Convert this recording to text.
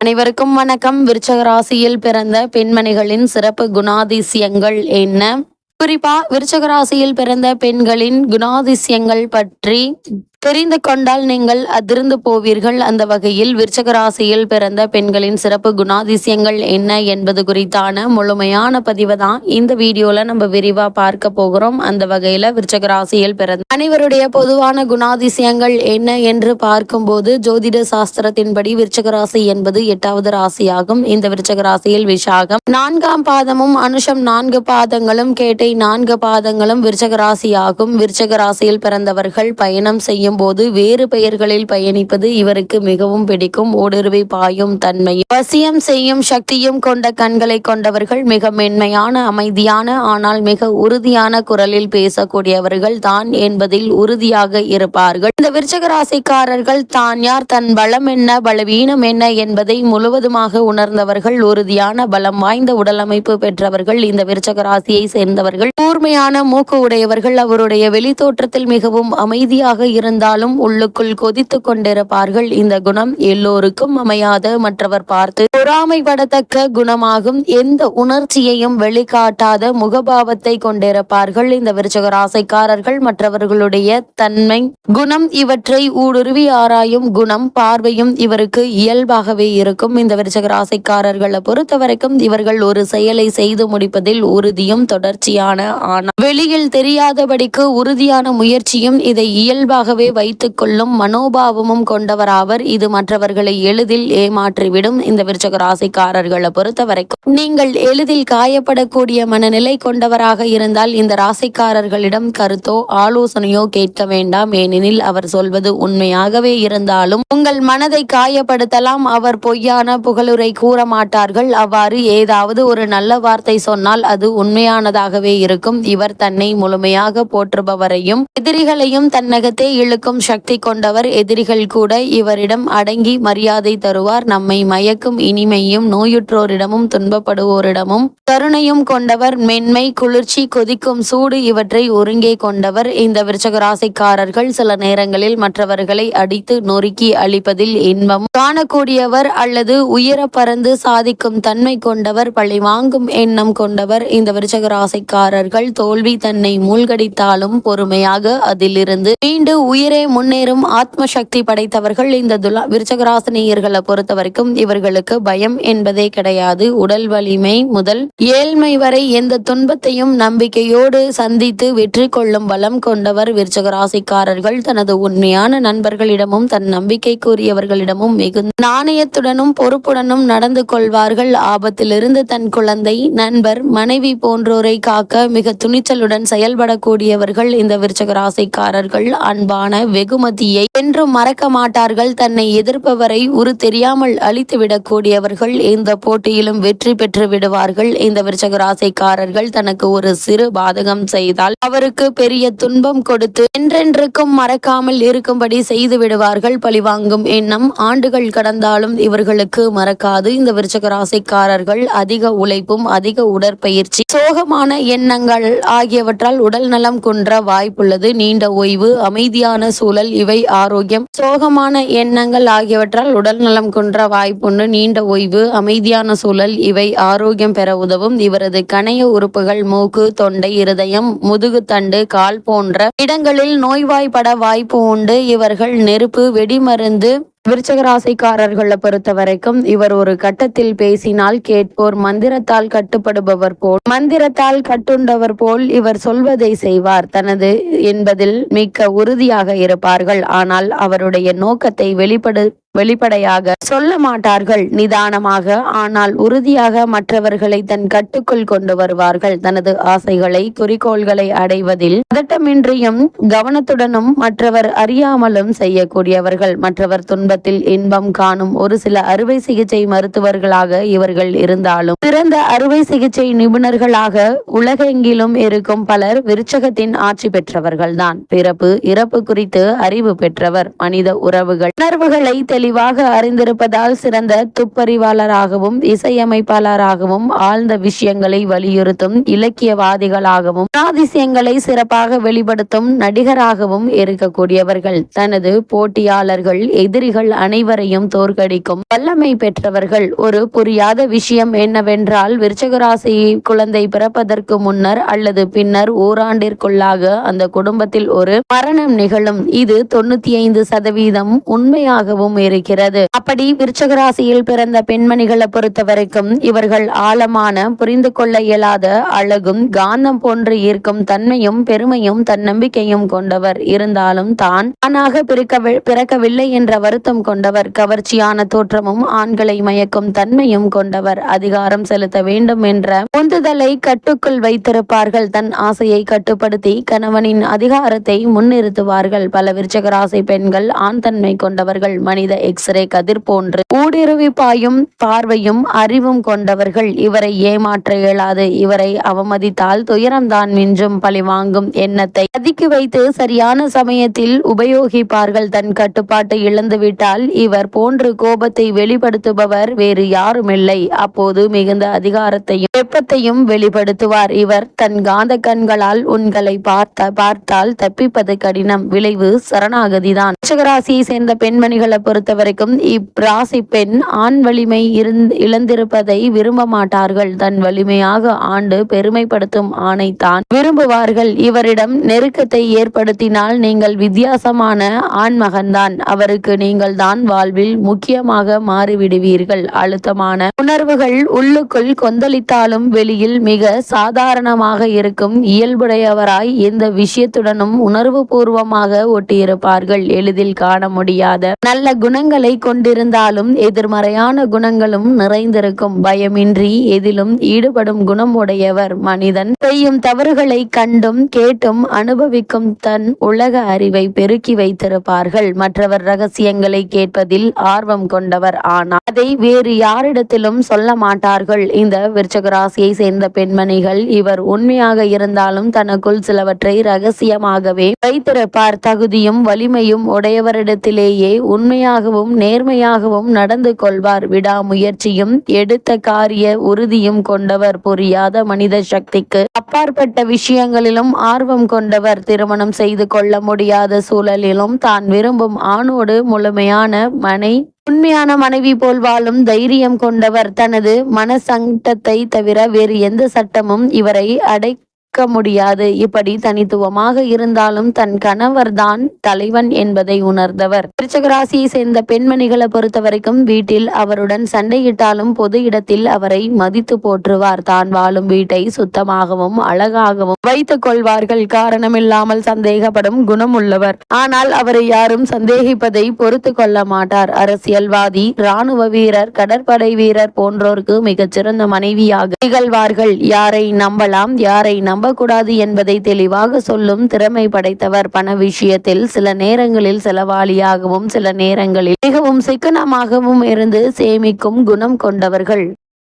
அனைவருக்கும் வணக்கம். விருச்சக ராசியில் பிறந்த பெண்மணிகளின் சிறப்பு குணாதிசயங்கள் என்ன? குறிப்பா விருச்சக ராசியில் பிறந்த பெண்களின் குணாதிசயங்கள் பற்றி தெரிந்து கொண்டால் நீங்கள் அதிர்ந்து போவீர்கள். அந்த வகையில் விருச்சகராசியில் பிறந்த பெண்களின் சிறப்பு குணாதிசயங்கள் என்ன என்பது குறித்தான முழுமையான பதிவு தான் இந்த வீடியோல நம்ம விரிவா பார்க்க போகிறோம். அந்த வகையில விருச்சகராசியில் பிறந்த அனைவருடைய பொதுவான குணாதிசயங்கள் என்ன என்று பார்க்கும்போது ஜோதிட சாஸ்திரத்தின்படி விருச்சகராசி என்பது எட்டாவது ராசியாகும். இந்த விருச்சகராசியில் விஷாகம் நான்காம் பாதமும் அனுஷம் நான்கு பாதங்களும் கேட்டை நான்கு பாதங்களும் விருச்சகராசியாகும். விருச்சகராசியில் பிறந்தவர்கள் பயணம் செய்யும் போது வேறு பெயர்களில் பயணிப்பது இவருக்கு மிகவும் பிடிக்கும். ஊடுருவி பாயும் தன்மையும் வசியம் செய்யும் சக்தியும் கொண்ட கண்களை கொண்டவர்கள் மிக மென்மையான அமைதியான ஆனால் மிக உறுதியான குரலில் பேசக்கூடியவர்கள் தான் என்பதில் உறுதியாக இருப்பார்கள். இந்த விருச்சக ராசிக்காரர்கள் தான் யார்? தன் பலம் என்ன பலவீனம் என்ன என்பதை முழுவதுமாக உணர்ந்தவர்கள் உறுதியான பலம் வாய்ந்த உடலமைப்பு பெற்றவர்கள் இந்த விருச்சக ராசியை சேர்ந்தவர்கள். கூர்மையான மூக்கு உடையவர்கள் அவருடைய வெளித்தோற்றத்தில் மிகவும் அமைதியாக இருந்த இருந்தாலும் உள்ளுக்குள் கொதித்து கொண்டிருப்பார்கள். இந்த குணம் எல்லோருக்கும் அமையாத மற்றவர் பார்த்து பொறாமைப்படத்தக்க குணமாகும். எந்த உணர்ச்சியையும் வெளிக்காட்டாத முகபாவத்தை கொண்டிருப்பார்கள். இந்த விருச்சக ராசிக்காரர்கள் மற்றவர்களுடைய தன்மை குணம் இவற்றை ஊடுருவி ஆராயும் குணம் பார்வையும் இவருக்கு இயல்பாகவே இருக்கும். இந்த விருச்சக ராசிக்காரர்களை பொறுத்த வரைக்கும் இவர்கள் ஒரு செயலை செய்து முடிப்பதில் உறுதியும் தொடர்ச்சியான ஆனால் வெளியில் தெரியாதபடிக்கு உறுதியான முயற்சியும் இதை இயல்பாகவே வைத்துக்கொள்ளும் மனோபாவமும் கொண்டவராவர். இது மற்றவர்களை எளிதில் ஏமாற்றிவிடும். இந்த விருச்சக ராசிக்காரர்களை பொறுத்த வரைக்கும் நீங்கள் எளிதில் காயப்படக்கூடிய மனநிலை கொண்டவராக இருந்தால் இந்த ராசிக்காரர்களிடம் கருத்தோ ஆலோசனையோ கேட்க வேண்டாம். ஏனெனில் அவர் சொல்வது உண்மையாகவே இருந்தாலும் உங்கள் மனதை காயப்படுத்தலாம். அவர் பொய்யான புகழுரை கூற மாட்டார்கள். அவ்வாறு ஏதாவது ஒரு நல்ல வார்த்தை சொன்னால் அது உண்மையானதாகவே இருக்கும். இவர் தன்னை முழுமையாக போற்றுபவரையும் எதிரிகளையும் தன்னகத்தே இழுக்கும் சக்தி கொண்டவர் எதிரிகள் கூட இவரிடம் அடங்கி மரியாதை தருவார். நம்மை மயக்கும் இனிமையும் நோயுற்றோரிடமும் துன்பப்படுவோரிடமும் கருணையும் கொண்டவர் மென்மை குளிர்ச்சி கொதிக்கும் சூடு இவற்றை ஒருங்கே கொண்டவர். இந்த விருச்சகராசிக்காரர்கள் சில நேரங்களில் மற்றவர்களை அடித்து நொறுக்கி அழிப்பதில் இன்பம் காணக்கூடியவர் அல்லது உயர பறந்து சாதிக்கும் தன்மை கொண்டவர் பழி வாங்கும் எண்ணம் கொண்டவர். இந்த விருச்சகராசிக்காரர்கள் தோல்வி தன்னை மூழ்கடித்தாலும் பொறுமையாக அதிலிருந்து மீண்டு உயிர் முன்னேறும் ஆத்ம சக்தி படைத்தவர்கள் இந்த துலா விருச்சகராசினியர்களை பொறுத்த வரைக்கும் இவர்களுக்கு பயம் என்பதே கிடையாது. உடல் வலிமை முதல் ஏழ்மை வரை எந்த துன்பத்தையும் நம்பிக்கையோடு சந்தித்து வெற்றி கொள்ளும் பலம் கொண்டவர் விருச்சகராசிக்காரர்கள். தனது உண்மையான நண்பர்களிடமும் தன் நம்பிக்கைக்குரியவர்களிடமும் மிகுந்த நாணயத்துடனும் பொறுப்புடனும் நடந்து கொள்வார்கள். ஆபத்திலிருந்து தன் குழந்தை நண்பர் மனைவி போன்றோரை காக்க மிக துணிச்சலுடன் செயல்படக்கூடியவர்கள் இந்த விருச்சகராசிக்காரர்கள். அன்பான வெகுமதியை என்றும் மறக்க மாட்டார்கள். தன்னை எதிர்ப்பவரை உரு தெரியாமல் அழித்துவிடக்கூடியவர்கள் இந்த போட்டியிலும் வெற்றி பெற்று விடுவார்கள். இந்த விருச்சகராசைக்காரர்கள் தனக்கு ஒரு சிறு பாதகம் செய்தால் அவருக்கு பெரிய துன்பம் கொடுத்து என்றென்றுக்கும் மறக்காமல் இருக்கும்படி செய்து விடுவார்கள். பழிவாங்கும் எண்ணம் ஆண்டுகள் கடந்தாலும் இவர்களுக்கு மறக்காது. இந்த விருச்சகராசைக்காரர்கள் அதிக உழைப்பும் அதிக உடற்பயிற்சி சோகமான எண்ணங்கள் ஆகியவற்றால் உடல் நலம் குன்ற வாய்ப்புள்ளது. நீண்ட ஓய்வு அமைதியான சூழல் இவை ஆரோக்கியம். சோகமான எண்ணங்கள் ஆகியவற்றால் உடல் நலம் குன்ற வாய்ப்புண்டு நீண்ட ஓய்வு அமைதியான சூழல் இவை ஆரோக்கியம் பெற உதவும். இவரது கணைய உறுப்புகள் மூக்கு தொண்டை இருதயம் முதுகு தண்டு கால் போன்ற இடங்களில் நோய்வாய்ப்பட வாய்ப்பு உண்டு. இவர்கள் நெருப்பு வெடிமருந்து விருச்சக ராசிக்காரர்களை பொறுத்த வரைக்கும் இவர் ஒரு கட்டத்தில் பேசினால் கேட்போர் மந்திரத்தால் கட்டுப்படுபவர் போல் மந்திரத்தால் கட்டுண்டவர் போல் இவர் சொல்வதை செய்வார். தனது என்பதில் மிக்க உறுதியாக இருப்பார்கள். ஆனால் அவருடைய நோக்கத்தை வெளிப்படு வெளிப்படையாக சொல்ல மாட்டார்கள். நிதானமாக ஆனால் உறுதியாக மற்றவர்களை தன் கட்டுக்குள் கொண்டு வருவார்கள். தனது ஆசைகளை குறிக்கோள்களை அடைவதில் பதட்டமின்றியும் கவனத்துடனும் மற்றவர் அறியாமலும் செய்யக்கூடியவர்கள். மற்றவர் துன்பத்தில் இன்பம் காணும் ஒரு சில அறுவை சிகிச்சை மருத்துவர்களாக இவர்கள் இருந்தாலும் சிறந்த அறுவை சிகிச்சை நிபுணர்களாக உலகெங்கிலும் இருக்கும் பலர் விருச்சகத்தின் ஆட்சி பெற்றவர்கள்தான். பிறப்பு இறப்பு குறித்து அறிவு பெற்றவர். மனித உறவுகள் உணர்வுகளை தெளிவாக அறிந்திருப்பதால் சிறந்த துப்பறிவாளராகவும் இசையமைப்பாளராகவும் ஆழ்ந்த விஷயங்களை வலியுறுத்தும் இலக்கியவாதிகளாகவும் குணாதிசயங்களை சிறப்பாக வெளிப்படுத்தும் நடிகராகவும் இருக்கக்கூடியவர்கள். தனது போட்டியாளர்கள் எதிரிகள் அனைவரையும் தோற்கடிக்கும் வல்லமை பெற்றவர்கள். ஒரு புரியாத விஷயம் என்னவென்றால் விருச்சகராசி குழந்தை பிறப்பதற்கு முன்னர் அல்லது பின்னர் ஓராண்டிற்குள்ளாக அந்த குடும்பத்தில் ஒரு மரணம் நிகழும். இது தொண்ணூத்தி ஐந்து சதவீதம் உண்மையாகவும் இருக்கிறது. அப்படி விருச்சகராசியில் பிறந்த பெண்மணிகளை பொறுத்த வரைக்கும் இவர்கள் ஆழமான புரிந்து கொள்ள இயலாத அழகும் காந்தம் போன்று ஈர்க்கும் தன்மையும் பெருமையும் தன்னம்பிக்கையும் கொண்டவர் இருந்தாலும் தான் தானாக பிறக்கவில்லை என்ற வருத்தம் கொண்டவர் கவர்ச்சியான தோற்றமும் ஆண்களை மயக்கும் தன்மையும் கொண்டவர் அதிகாரம் செலுத்த வேண்டும் என்ற உந்துதலை கட்டுக்குள் வைத்திருப்பார்கள். தன் ஆசையை கட்டுப்படுத்தி கணவனின் அதிகாரத்தை முன்னிறுத்துவார்கள். பல விருச்சகராசி பெண்கள் ஆண் தன்மை கொண்டவர்கள் மனித எக்ஸ்ரே கதிர் போன்று ஊடுருவி பாயும் பார்வையும் அறிவும் கொண்டவர்கள் இவரை ஏமாற்ற இயலாது. இவரை அவமதித்தால் துயரம்தான் மிஞ்சும் பழிவாங்கும் எண்ணத்தை பதுக்கி வைத்து சரியான சமயத்தில் உபயோகிப்பார்கள். தன் கட்டுப்பாட்டை இழந்துவிட்டால் இவர் போன்று கோபத்தை வெளிப்படுத்துபவர் வேறு யாருமில்லை. அப்போது மிகுந்த அதிகாரத்தையும் வெப்பத்தையும் வெளிப்படுத்துவார். இவர் தன் காந்த கண்களால் உங்களை பார்த்த பார்த்தால் தப்பிப்பது கடினம். விளைவு சரணாகதிதான். ரிஷகராசியை சேர்ந்த பெண்மணிகளை பொறுத்த வரைக்கும் இராசி பெண் ஆண் வலிமை இழந்திருப்பதை விரும்ப மாட்டார்கள். தன் வலிமையாக ஆண்டு பெருமைப்படுத்தும் ஆணைத்தான் விரும்புவார்கள். இவரிடம் நெருக்கத்தை ஏற்படுத்தினால் நீங்கள் வித்தியாசமான ஆண்மகன்தான் அவருக்கு நீங்கள் தான் வாழ்வில் முக்கியமாக மாறிவிடுவீர்கள். அழுத்தமான உணர்வுகள் உள்ளுக்குள் கொந்தளித்தாலும் வெளியில் மிக சாதாரணமாக இருக்கும் இயல்புடையவராய் எந்த விஷயத்துடனும் உணர்வு பூர்வமாக ஒட்டியிருப்பார்கள். எளிதில் காண முடியாத நல்ல குண குணங்களை கொண்டிருந்தாலும் எதிர்மறையான குணங்களும் நிறைந்திருக்கும். பயமின்றி எதிலும் ஈடுபடும் குணம் உடையவர் மனிதன். செய்யும் தவறுகளை கண்டும் கேட்டும் அனுபவிக்கும் தன் உலக அறிவை பெருக்கி வைத்திருப்பார்கள். மற்றவர் ரகசியங்களை கேட்பதில் ஆர்வம் கொண்டவர் ஆனால் அதை வேறு யாரிடத்திலும் சொல்ல மாட்டார்கள். இந்த விருச்சகராசியை சேர்ந்த பெண்மணிகள் இவர் உண்மையாக இருந்தாலும் தனக்குள் சிலவற்றை ரகசியமாகவே வைத்திருப்பார். தகுதியும் வலிமையும் உடையவரிடத்திலேயே உண்மையாக உண்மையாகவும் நேர்மையாகவும் நடந்து கொள்வார். விடாமுயற்சியும் எடுத்த காரிய உறுதியும் கொண்டவர் புரியாத மனித சக்திக்கு அப்பாற்பட்ட விஷயங்களிலும் ஆர்வம் கொண்டவர். திருமணம் செய்து கொள்ள முடியாத சூழலிலும் தான் விரும்பும் ஆணோடு முழுமையான மனை உண்மையான மனைவி போல் வாழும் தைரியம் கொண்டவர். தனது மன சங்கடத்தை தவிர வேறு எந்த சட்டமும் இவரை அடை முடியாது. இப்படி தனித்துவமாக இருந்தாலும் தன் கணவர்தான் தலைவன் என்பதை உணர்ந்தவர். திருச்சகராசியை சேர்ந்த பெண்மணிகளை பொறுத்த வரைக்கும் வீட்டில் அவருடன் சண்டையிட்டாலும் பொது இடத்தில் அவரை மதித்து போற்றுவார். தான் வாழும் வீட்டை சுத்தமாகவும் அழகாகவும் வைத்துக் கொள்வார்கள். காரணமில்லாமல் சந்தேகப்படும் குணம் உள்ளவர் ஆனால் அவரை யாரும் சந்தேகிப்பதை பொறுத்து கொள்ள மாட்டார். அரசியல்வாதி ராணுவ வீரர் கடற்படை வீரர் போன்றோருக்கு மிகச்சிறந்த மனைவியாக திகழ்வார்கள். யாரை நம்பலாம்? யாரை நம்பக்கூடாது என்பதை தெளிவாக சொல்லும் திறமை படைத்தவர் பண விஷயத்தில் சில நேரங்களில் செலவாளியாகவும் சில நேரங்களில் மிகவும் சிக்கனமாகவும் இருந்து சேமிக்கும் குணம் கொண்டவர்கள்.